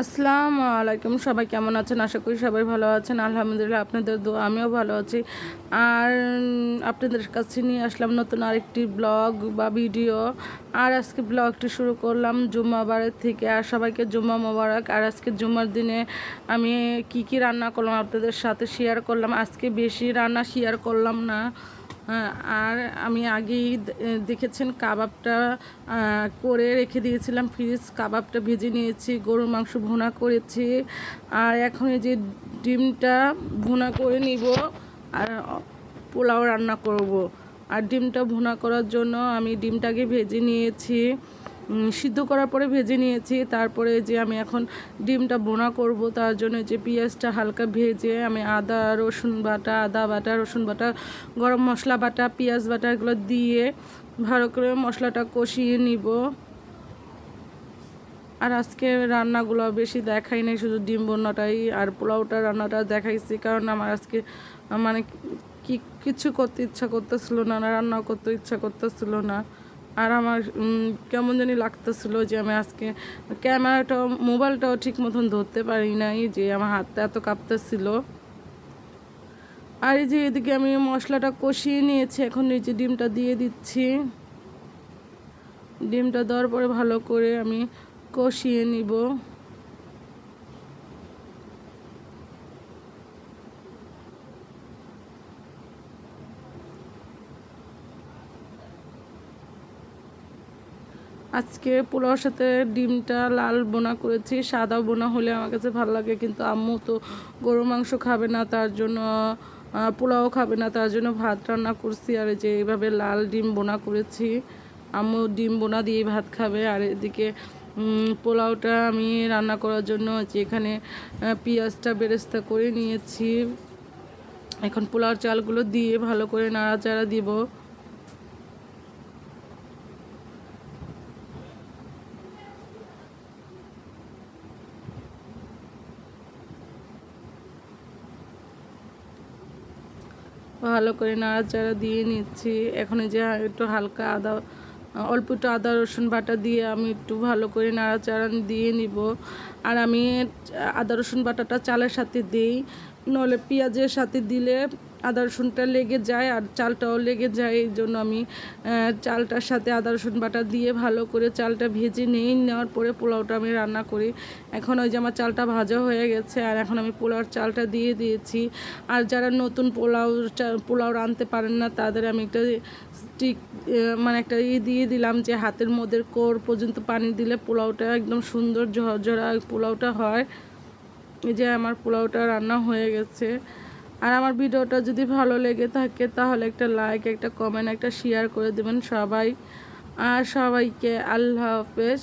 আসসালামু আলাইকুম। সবাই কেমন আছেন? আশা করি সবাই ভালো আছেন। আলহামদুলিল্লাহ আপনাদের দোয়া, আমিও ভালো আছি। আর আপনাদের কাছে নিয়ে আসলাম নতুন আরেকটি ব্লগ বা ভিডিও। আর আজকে ব্লগটি শুরু করলাম জুম্মাবারের থেকে। আর সবাইকে জুম্মা মোবারক। আর আজকে জুম্মার দিনে আমি কি কি রান্না করলাম আপনাদের সাথে শেয়ার করলাম। আজকে বেশি রান্না শেয়ার করলাম না। আর আমি আগেই দেখেছেন কাবাবটা করে রেখে দিয়েছিলাম, ফ্রিজ কাবাবটা ভেজে নিয়েছি, গরুর মাংস ভুনা করেছি, আর এখন এই যে ডিমটা ভুনা করে নিব, আর পোলাও রান্না করব। আর ডিমটা ভুনা করার জন্য আমি ডিমটাকে ভেজে নিয়েছি। সিদ্ধ করার পরে ভেজে নিয়েছি। তারপরে যে আমি এখন ডিমটা বোনা করব, তার জন্য যে পেঁয়াজটা হালকা ভেজে আমি আদা, রসুন বাটা, আদা বাটা, রসুন বাটা, গরম মশলা বাটা, পেঁয়াজ বাটা এগুলো দিয়ে ভালো করে মশলাটা কষিয়ে নিব। আর আজকে রান্নাগুলো বেশি দেখাই নাই, শুধু ডিম বোনাটাই আর পোলাওটা রান্নাটা দেখাইছি, কারণ আমার আজকে মানে কি, কিছু করতে ইচ্ছা করতেছিল না না রান্নাও করতে ইচ্ছা করতেছিল না। আর আমার কেমন জানি লাগতেছিল যে আমি আজকে ক্যামেরাটাও, মোবাইলটাও ঠিক মতন ধরতে পারি নাই, যে আমার হাতটা এত কাঁপতেছিল। আর এই যে এদিকে আমি মশলাটা কষিয়ে নিয়েছি, এখন এই যে ডিমটা দিয়ে দিচ্ছি। ডিমটা দেওয়ার পরে ভালো করে আমি কষিয়ে নিব। আজকে পোলাওর সাথে ডিমটা লাল বোনা করেছি, সাদা বোনা হলে আমার কাছে ভালো লাগে, কিন্তু আম্মু তো গরু মাংস খাবে না, তার জন্য পোলাও খাবে না, তার জন্য ভাত রান্না করছি, আর যে এইভাবে লাল ডিম বোনা করেছি। আম্মু ডিম বোনা দিয়ে ভাত খাবে, আর এদিকে পোলাওটা আমি রান্না করার জন্য যে এখানে পেঁয়াজটা বেরেস্তা করে নিয়েছি। এখন পোলাওর চালগুলো দিয়ে ভালো করে নাড়াচাড়া দিব। ভালো করে নাড়াচাড়া দিয়ে নিচ্ছি। এখন যে একটু হালকা আদা অল্প একটু আদা, রসুন বাটা দিয়ে আমি একটু ভালো করে নাড়াচাড়া দিয়ে নিব। আর আমি আদা, রসুন বাটাটা চালের সাথে দিই। নলে পেঁয়াজের সাথে দিলে আদা, রসুনটা লেগে যায় আর চালটাও লেগে যায়। এই জন্য আমি চালটার সাথে আদা, রসুন বাটা দিয়ে ভালো করে চালটা ভেজে নিই। নেওয়ার পরে পোলাওটা আমি রান্না করি। এখন ওই যে আমার চালটা ভাজা হয়ে গেছে আর এখন আমি পোলাওর চালটা দিয়ে দিয়েছি। আর যারা নতুন পোলাও পোলাও রাঁধতে পারেন না, তাদের আমি একটা স্টিক মানে একটা ইয়ে দিয়ে দিলাম যে হাতের মধ্যে কোর পর্যন্ত পানি দিলে পোলাওটা একদম সুন্দর ঝরঝরা পোলাওটা হয়। এই যে আমার পোলাওটা রান্না হয়ে গেছে। আর আমার ভিডিওটা যদি ভালো লেগে থাকে তাহলে একটা লাইক, একটা কমেন্ট, একটা শেয়ার করে দেবেন সবাই। আর সবাইকে আল্লাহ হাফেজ।